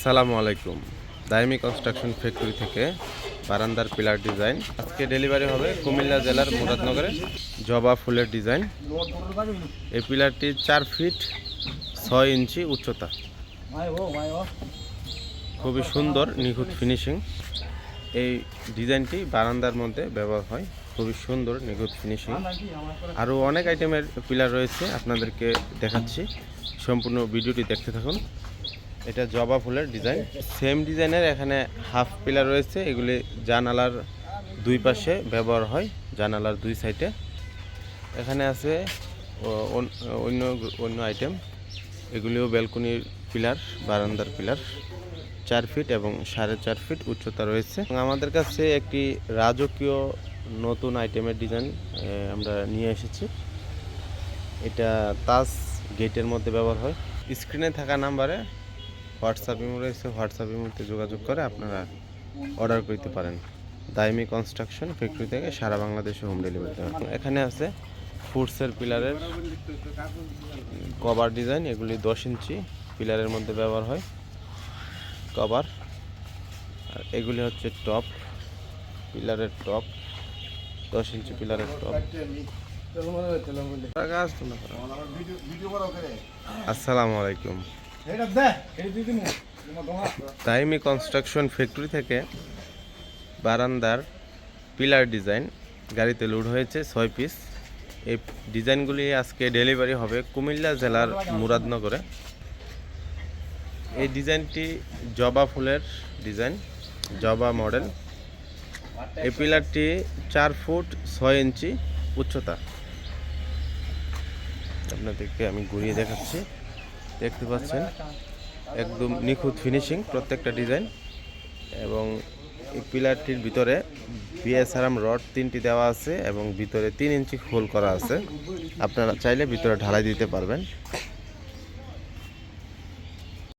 আসসালামু আলাইকুম। দাইমি construction factory থেকে বারান্দার পিলার ডিজাইন। আজকে ডেলিভারি হবে কুমিল্লা জেলার মুরাদনগরে জবা ফুলের ডিজাইন। এই পিলারটি চার ফিট ছয় ইঞ্চি উচ্চতা। খুবই সুন্দর, নিখুঁত ফিনিশিং। এই ডিজাইনটি বারান্দার মধ্যে ব্যবহার হয়। খুবই সুন্দর, নিখুঁত ফিনিশিং। আরও অনেক আইটেমের পিলার রয়েছে, আপনাদেরকে দেখাচ্ছি। সম্পূর্ণ ভিডিওটি দেখতে থাকুন। এটা জবা ফুলের ডিজাইন। সেম ডিজাইনের এখানে হাফ পিলার রয়েছে, এগুলি জানালার দুই পাশে ব্যবহার হয়, জানালার দুই সাইডে। এখানে আছে অন্য অন্য আইটেম, এগুলিও ব্যালকনির পিলার, বারান্দার পিলার, চার ফিট এবং সাড়ে চার ফিট উচ্চতা রয়েছে। আমাদের কাছে একটি রাজকীয় নতুন আইটেমের ডিজাইন আমরা নিয়ে এসেছি। এটা তাজ গেটের মধ্যে ব্যবহার হয়। স্ক্রিনে থাকা নাম্বারে হোয়াটসঅ্যাপ ইমো রয়েছে, হোয়াটসঅ্যাপ ইমোতে যোগাযোগ করে আপনারা অর্ডার করতে পারেন। দাইমি কনস্ট্রাকশন ফ্যাক্টরি থেকে সারা বাংলাদেশে হোম ডেলিভারি। এখানে আছে ফুডসের পিলারের কভার ডিজাইন, এগুলি দশ ইঞ্চি পিলারের মধ্যে ব্যবহার হয়। কভার, আর এগুলি হচ্ছে টপ, পিলারের টপ, দশ ইঞ্চি পিলারের টপ। আসসালামু আলাইকুম। তাইমি কনস্ট্রাকশন ফ্যাক্টরি থেকে বারান্দার পিলার ডিজাইন গাড়িতে লোড হয়েছে ছয় পিস এই ডিজাইনগুলি আজকে ডেলিভারি হবে কুমিল্লা জেলার মুরাদনগরে। এই ডিজাইনটি জবা ফুলের ডিজাইন জবা মডেল এই পিলারটি চার ফুট ছয় ইঞ্চি উচ্চতা। আপনাদেরকে আমি ঘুরিয়ে দেখাচ্ছি। দেখতে পাচ্ছেন, একদম নিখুঁত ফিনিশিং প্রত্যেকটা ডিজাইন এবং এই পিলারটির ভিতরে বিএসআরএম রড তিনটি দেওয়া আছে এবং ভিতরে তিন ইঞ্চি হোল করা আছে। আপনারা চাইলে ভিতরে ঢালাই দিতে পারবেন।